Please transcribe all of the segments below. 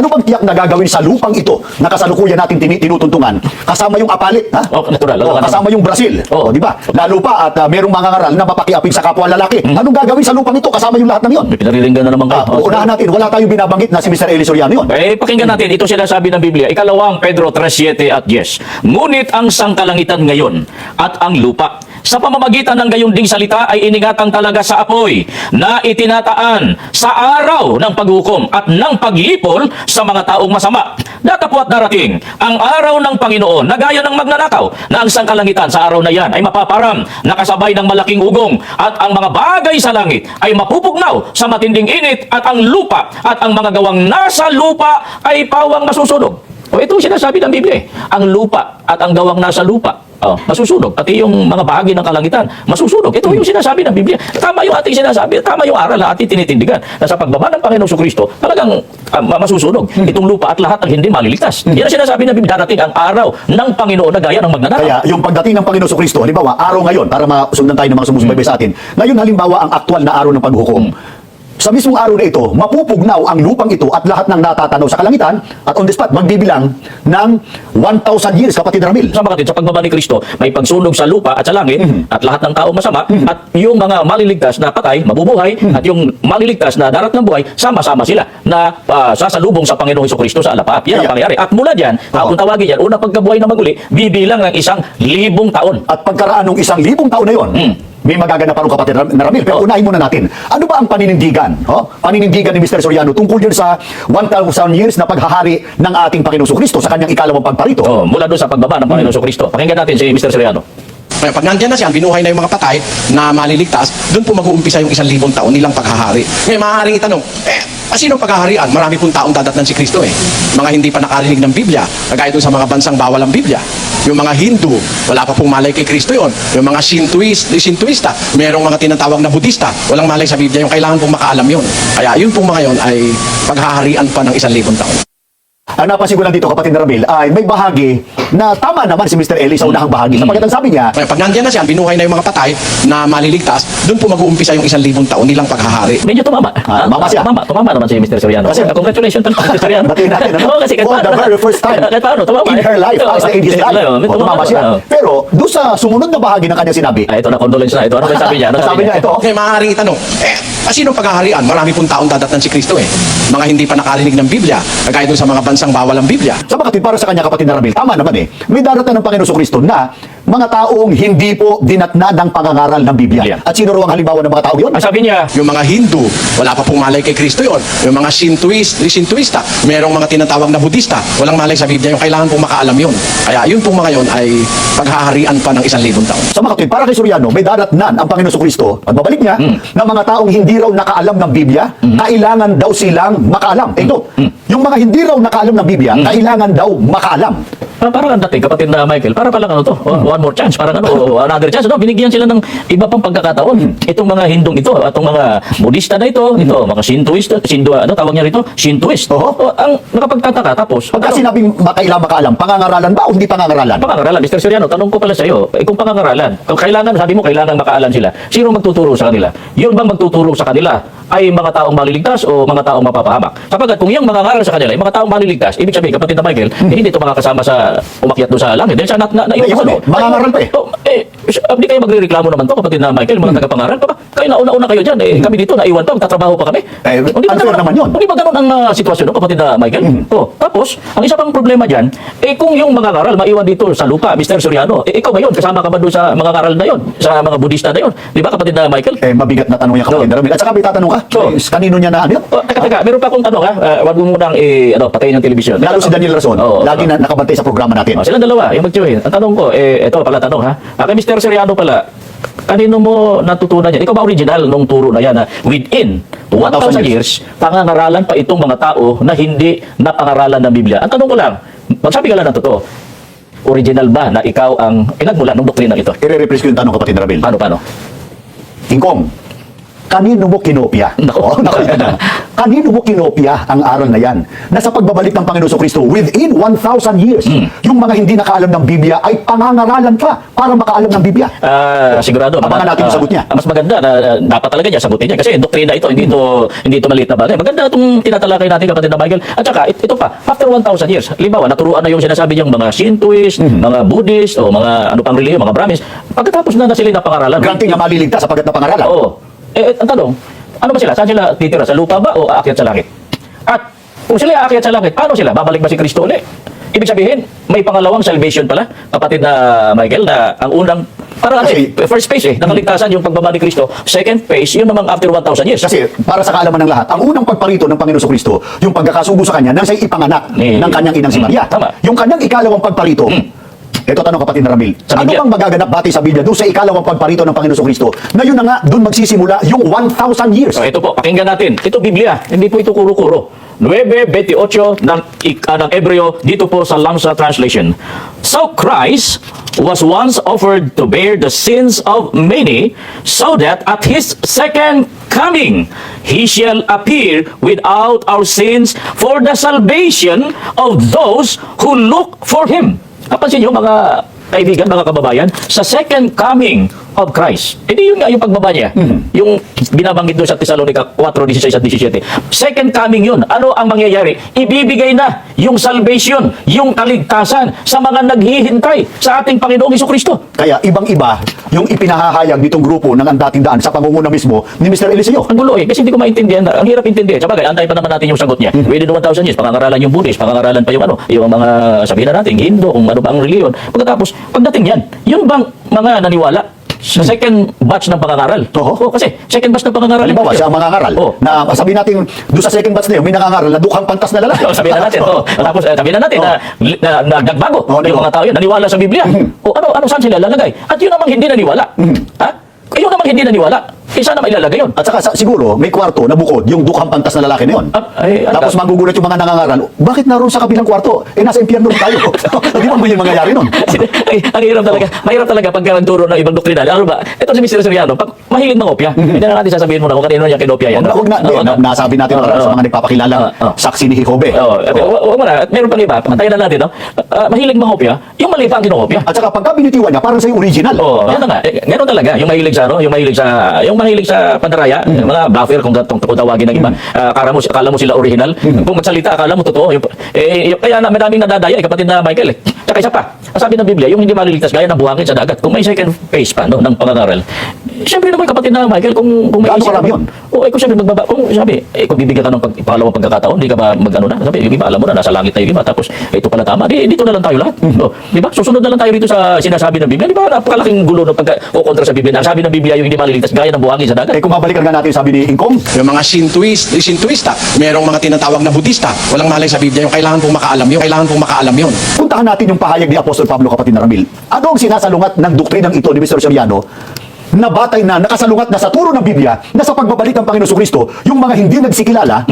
Ano bang tiyak na gagawin sa lupang ito na kasalukuyan natin tinutuntungan? Kasama yung apalit, ha? Oh, natural. Oo, Oo, kasama yung Brazil. Oo. Oh, di ba? Lalo pa at ah, merong mga ngaral na mapakiapin sa kapwa lalaki. Anong gagawin sa lupang ito? Kasama yung lahat ng yon. May pinariringgan na naman kayo. Ah, unahan natin, wala tayong binabanggit na si Mr. Eli Soriano yun. Eh, pakinggan natin, ito sinasabi ng Biblia, ikalawang Pedro 3.7 at 10. Ngunit ang sangkalangitan ngayon at ang lupa, sa pamamagitan ng gayong ding salita ay inigatang talaga sa apoy na itinataan sa araw ng paghukom at ng paglipol sa mga taong masama. Datapwat darating ang araw ng Panginoon na gaya ng magnanakaw na ang sangkalangitan sa araw na yan ay mapaparam nakasabay ng malaking ugong at ang mga bagay sa langit ay mapupugnaw sa matinding init at ang lupa at ang mga gawang nasa lupa ay pawang masusunog. O ito ang sinasabi ng Biblia eh. Ang lupa at ang gawang nasa lupa Oh, masusunog. Pati yung mga bahagi ng kalangitan, masusunog. Ito yung sinasabi ng Biblia. Tama yung ating sinasabi, tama yung aral na ating tinitindigan. Na sa pagbaba ng Panginoong Kristo, talagang ma- masusunog. Itong lupa at lahat ng hindi maliligtas. Yan ang sinasabi ng Biblia. Darating ang araw ng Panginoon na gaya ng magnanakaw. Kaya yung pagdating ng Panginoon Kristo, halimbawa, araw ngayon, para masundan tayo ng mga sumusubaybay sa atin, ngayon halimbawa ang aktual na araw ng paghukom. Sa mismong araw na ito, mapupugnaw ang lupang ito at lahat ng natatanaw sa kalangitan at on the spot, magbibilang ng 1,000 years, kapatid Ramil. Sama kapatid, sa pagbaba ni Kristo, may pagsunog sa lupa at sa langit at lahat ng tao masama at yung mga maliligtas na patay, mabubuhay at yung maliligtas na darat ng buhay, sama-sama sila na ah, sasalubong sa Panginoong Hesus Kristo sa alapaap. Yan ang pangyayari. At mula dyan, Oo. kung tawagin yan, unang pagkabuhay na maguli, bibilang ng isang libong taon. At pagkaraan ng isang libong taon na yon, may magaganap pa rin kapatid na Ramil. Pero unahin muna natin, ano ba ang paninindigan? Oh? Paninindigan ni Mr. Soriano tungkol yun sa 1,000 years na paghahari ng ating Panginoong Kristo sa kanyang ikalawang pagparito. Oh, mula doon sa pagbaba ng Panginoong Kristo. Pakinggan natin si Mr. Seriano. Kaya pag nandyan na siya, binuhay na yung mga patay na maliligtas, doon po mag-uumpisa yung isang libong taon nilang paghahari. Ngayon, maaaring itanong, eh, sino paghaharian? Marami pong taong dadatnan si Kristo eh. Mga hindi pa nakarinig ng Biblia, kagaya doon sa mga bansang bawal ang Biblia. Yung mga Hindu, wala pa pong malay kay Kristo yon. Yung mga Shintoist, Shintoista, merong mga tinatawag na Budista, walang malay sa Biblia, yung kailangan pong makaalam yon. Kaya yun pong mga yon ay paghaharian pa ng isang libong taon. Ang napansin ko lang dito, kapatid na Ramil, ay may bahagi na tama naman si Mr. Eli sa unahang bahagi. Sapagkat ang sabi niya, Kaya pag nandyan na siya, binuhay na yung mga patay na maliligtas, doon po mag-uumpisa yung isang libong taon nilang paghahari. Medyo tumama. Ah, tumama siya. Tumama, tumama naman si Mr. Seriano. Kasi- Kasi, congratulations to Mr. Seriano. Batiin natin, ano? Oo, kasi kahit For the very first time kahit paano, tumama. in her life, as in his life, oo, may o, tumama siya. Oo. Pero doon sa sumunod na bahagi ng kanyang sinabi, Ah, ito na, condolence na. Ito, ano ba sabi niya? Ano sabi niya ito, Okay, maaaring itanong, eh, ah, sino paghaharian? Marami pong taong dadatnan si Kristo eh. Mga hindi pa nakarinig ng Biblia, kagaya doon sa mga bansang bawal ang Biblia. Sa kapatid, para sa kanya kapatid na Ramil, tama naman eh. May darating ng Panginoon Kristo na mga taong hindi po dinatna ng pangangaral ng Biblia. Biblia. At sino raw ang halimbawa ng mga taong yun? Ang sabi niya, Yung mga Hindu, wala pa pong malay kay Kristo yon. Yung mga Shintoist, Shintoista, merong mga tinatawag na Budista, walang malay sa Biblia, yung kailangan pong makaalam yon. Kaya yun pong mga yon ay paghaharian pa ng isang libong taon. Sa mga kapatid, para kay Soriano, may daratnan ang Panginoon Kristo at babalik niya na mga taong hindi raw nakaalam ng Biblia, kailangan daw silang makaalam. Ito, yung mga hindi raw nakaalam ng Biblia, kailangan daw makaalam. Ah, parang ang dating kapatid na Michael, para palang ano to, oh, one more chance, parang ano, oh, another chance, no? binigyan sila ng iba pang pagkakataon. Itong mga Hindong ito, itong mga Budista na ito, ito, mga Shintoist, Shindo, ano tawag niya rito? Shintoist. Oo. Oh, ang nakapagtataka, tapos, Pagka ano, sinabing makailang makaalam, pangangaralan ba o hindi pangangaralan? pangangaralan, Mr. Soriano, tanong ko pala sa iyo, eh, kung pangangaralan, kung kailangan, sabi mo, kailangan makaalam sila, sino magtuturo sa kanila? Yung bang magtuturo sa kanila ay mga taong maliligtas o mga taong mapapahamak? Sapagkat kung yung mga ngaral sa kanila ay mga taong maliligtas, ibig sabihin, kapatid na Michael, eh, hindi ito makakasama sa umakyat doon sa langit. Dahil siya na, na, na, Naiwan eh. Mangangaral pa eh. Oh, eh, hindi kayo magrereklamo naman to, kapatid na Michael, mga tagapangaral. Baka kayo na una-una kayo dyan. Eh, kami dito, naiwan pa, magtatrabaho pa kami. Eh, Hindi ba ganun- naman yun. Hindi ba ganun ang ah, sitwasyon no, kapatid na Michael? Oh, tapos, ang isa pang problema dyan, eh kung yung mga ngaral maiwan dito sa lupa, Mr. Soriano, eh ikaw ngayon, kasama ka ba doon sa mga ngaral na yon, sa mga Budista na yon? Di ba kapatid na Michael? Eh, mabigat na tanong niya kapatid na Ramil. At saka may tatanong ka, Oo. eh, kanino niya na ano yun? Oh, teka, teka, meron pa akong tanong ha. Uh, wag mo munang eh, ano, patayin ng telebisyon. Lalo si Daniel Rason, Oo. lagi na nakabantay sa programa natin. Oh, silang dalawa, yung mag Ang tanong ko, eh, ito pala tanong ha. Ah, kay Mr. Seriano pala, kanino mo natutunan yan? Ikaw ba original nung turo na yan na within 1,000 years, pangangaralan pa itong mga tao na hindi napangaralan ng Biblia? Ang tanong ko lang, magsabi ka lang ng totoo, original ba na ikaw ang pinagmulan ng doktrina ito? I-repress ko yung tanong kapatid na Ramil. Paano, paano? Ingkong, kanino mo kinopya? Nako. Oh, nako, yan na. kanino mo kinopya ang aral na yan? Na sa pagbabalik ng Panginoon Kristo within 1,000 years, Hmm. yung mga hindi nakaalam ng Biblia ay pangangaralan ka para makaalam ng Biblia. Ah, sigurado. Abangan natin yung ah, sagot niya. mas maganda na ah, dapat talaga niya sagutin niya kasi doktrina ito, hindi ito hindi ito maliit na bagay. Maganda itong tinatalakay natin kapatid na Michael. At saka it- ito pa, after 1,000 years, halimbawa naturuan na yung sinasabi niyang mga Shintoist, Mhm. mga Buddhist o mga ano pang relihiyon, mga Brahmins. Pagkatapos na na sila napangaralan. Granting na maliligtas sapagat na pangaralan. Oo. Eh, ang tanong, ano ba sila? Saan sila titira? Sa lupa ba o aakyat sa langit? At kung sila aakyat sa langit, paano sila? Babalik ba si Kristo ulit? Ibig sabihin, may pangalawang salvation pala, kapatid na Michael, na ang unang, para Kasi- kasi, first phase eh, nakaligtasan yung pagbaba ni Kristo. Second phase, yun namang after 1,000 years. Kasi para sa kaalaman ng lahat, ang unang pagparito ng Panginoon Kristo, yung pagkakasugo sa kanya nang siya'y ipanganak Eh, ng kanyang inang si mm, Maria. tama. Yung kanyang ikalawang pagparito, ito tanong kapatid na Ramil, Sa ano Biblia. bang magaganap batay sa Biblia doon sa ikalawang pagparito ng Panginoon Kristo na yun na nga, doon magsisimula yung 1,000 years. So ito po, pakinggan natin. Ito Biblia, hindi po ito kuro-kuro. 9.28 ng, ah, ng Ebreo dito po sa Lamsa Translation. So Christ was once offered to bear the sins of many so that at His second coming He shall appear without our sins for the salvation of those who look for Him. Napansin niyo mga kaibigan, mga kababayan, sa second coming of Christ. Hindi yun nga yung pagbaba niya. Yung binabanggit doon sa Thessalonica 4:16 at 17. Second coming yun. Ano ang mangyayari? Ibibigay na yung salvation, yung kaligtasan sa mga naghihintay sa ating Panginoong Hesus Kristo. Kaya ibang-iba yung ipinahahayag nitong grupo ng ang dating daan sa pangunguna mismo ni Mr. Eliseo. Ang gulo eh, kasi hindi ko maintindihan. Ang hirap intindihan. Sabagay, antay pa naman natin yung sagot niya. Within 1,000 years, pangangaralan yung Buddhist, pangangaralan pa yung ano, yung mga sabihin na natin, Hindu, kung ano ba ang reliyon. Pagkatapos, pagdating yan, yun bang mga naniwala sa second batch ng pangangaral? Oo. Oo, kasi second batch ng pangangaral. Halimbawa, siya ang mangangaral, Oo. na sabihin natin, doon sa second batch na yun, may nangangaral na dukhang pantas na lalaki. Oh, sabihin na natin, oh. Tapos eh, sabihin na natin na, na, na nagbago Oo, yung mga tao yun, naniwala sa Biblia. O ano, ano saan sila lalagay? At yun namang hindi naniwala. Ha? Yun namang hindi naniwala. Eh, saan naman ilalagay yun? At saka sa- siguro, may kwarto na bukod yung dukhang pantas na lalaki na yun. Ah, ay, Tapos ka? magugulat yung mga nangangaral, bakit naroon sa kabilang kwarto? Eh, nasa impyerno tayo. Di ba mo yung mangyayari nun? Ay, ang hirap talaga. Mahirap talaga pagka nagturo ng ibang doktrina. Ano ba? Ito si Mr. Soriano, pag mahilig mangopya, hindi na natin sasabihin muna kung kanino niya kinopya yan. Huwag na, huwag na, na, nasabi natin para sa mga oo. saksi ni Jehovah. Oo, at Oo. wa- wag mo na. Meron pang iba. Pantayin na natin, no? Ah, mahilig mangopya, yung mali pa ang kinokopya. At saka pagka binitiwan niya, parang sa original. Oo, yan na nga. Eh, Ganun talaga. Yung mahilig sa ano, yung mahilig sa yung mahilig sa pandaraya, Mm. mga bluffer kung gatong kung tawagin ng iba. Ah, akala mo akala mo sila original. Mm. Kung magsalita akala mo totoo. Yung, eh, yung- kaya na madaming nadadaya eh, kapatid na Michael. Eh. Tsaka isa pa. Ang sabi ng Biblia, yung hindi maliligtas gaya ng buhangin sa dagat. Kung may second phase pa no ng pangangaral. Siyempre naman kapatid na Michael, kung kung may Gaano isip karami ka- yun? Oo, eh, kung sabi magbaba, kung sabi, eh, kung bibigyan ka ng pag, pangalawang pagkakataon, hindi ka ba magano na? Sabi, yung iba, alam mo na, nasa langit na yung iba, tapos eh, ito pala tama, di, dito na lang tayo lahat. Mm-hmm. Oh, di ba? Susunod na lang tayo dito sa sinasabi ng Biblia. Di ba? Napakalaking gulo ng pagka, o kontra sa Biblia. Ang sabi ng Biblia, yung hindi maliligtas, gaya ng buhangin sa dagat. Eh kung babalikan nga natin yung sabi ni Ingkong, Yung mga Shintoist, eh, Shintoista, merong mga tinatawag na Budista, walang malay sa Biblia, yung kailangan pong makaalam yun, kailangan pong makaalam yun. puntahan natin yung pahayag ni Apostol Pablo kapatid na Ramil. Ano ang sinasalungat ng doktrinang ito ni Mr. Soriano na batay na nakasalungat na sa turo ng Biblia na sa pagbabalik ng Panginoon Kristo, yung mga hindi nagsikilala,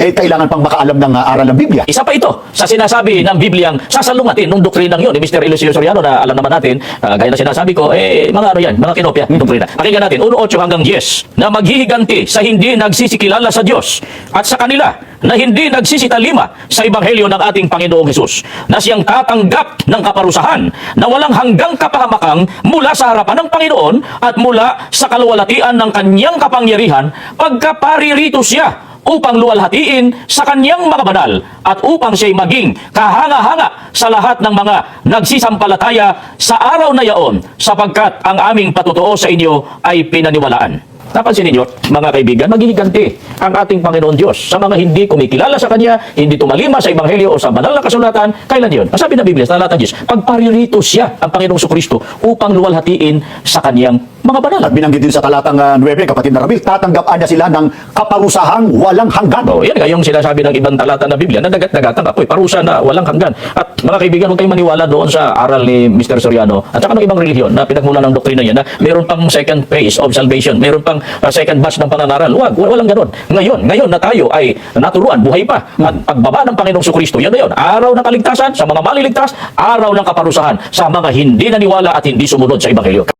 eh kailangan pang makaalam ng ah, aral ng Biblia. Isa pa ito sa sinasabi ng Bibliang sasalungatin nung doktrinang yun ni Mr. Eliseo Soriano na alam naman natin, ah, gaya na sinasabi ko, eh, mga ano yan, mga kinopya, doktrina. Pakinggan natin, 1.8 hanggang 10, na maghihiganti sa hindi nagsisikilala sa Diyos at sa kanila na hindi nagsisitalima sa Ebanghelyo ng ating Panginoong Hesus, na siyang tatanggap ng kaparusahan na walang hanggang kapahamakang mula sa harapan ng Panginoon at mula sa kaluwalhatian ng kanyang kapangyarihan pagkaparirito siya upang luwalhatiin sa kanyang mga banal at upang siya'y maging kahanga-hanga sa lahat ng mga nagsisampalataya sa araw na yaon sapagkat ang aming patutuo sa inyo ay pinaniwalaan. Napansin ninyo, mga kaibigan, maghihiganti ang ating Panginoon Diyos sa mga hindi kumikilala sa Kanya, hindi tumalima sa Ebanghelyo o sa banal na kasulatan, kailan yun? Ang sabi ng Biblia sa talata 10, pagparirito siya ang Panginoong Kristo upang luwalhatiin sa Kanyang mga banal. At binanggit din sa talatang ah, 9, kapatid na Ramil, tatanggapaan niya sila ng kaparusahang walang hanggan. Oh, yan nga yung sinasabi ng ibang talata ng Biblia na dagat-dagatan apoy, parusa na walang hanggan. At mga kaibigan, huwag kayong maniwala doon sa aral ni Mr. Soriano at saka ng ibang relihiyon na pinagmulan ng doktrina niya na meron pang second phase of salvation, meron pang uh, second batch ng pangangaral. Huwag, wal- walang ganon. Ngayon, ngayon na tayo ay naturuan, buhay pa. At pagbaba ng Panginoong Kristo, yan na yun. Araw ng kaligtasan sa mga maliligtas, araw ng kaparusahan sa mga hindi naniwala at hindi sumunod sa Ebanghelyo.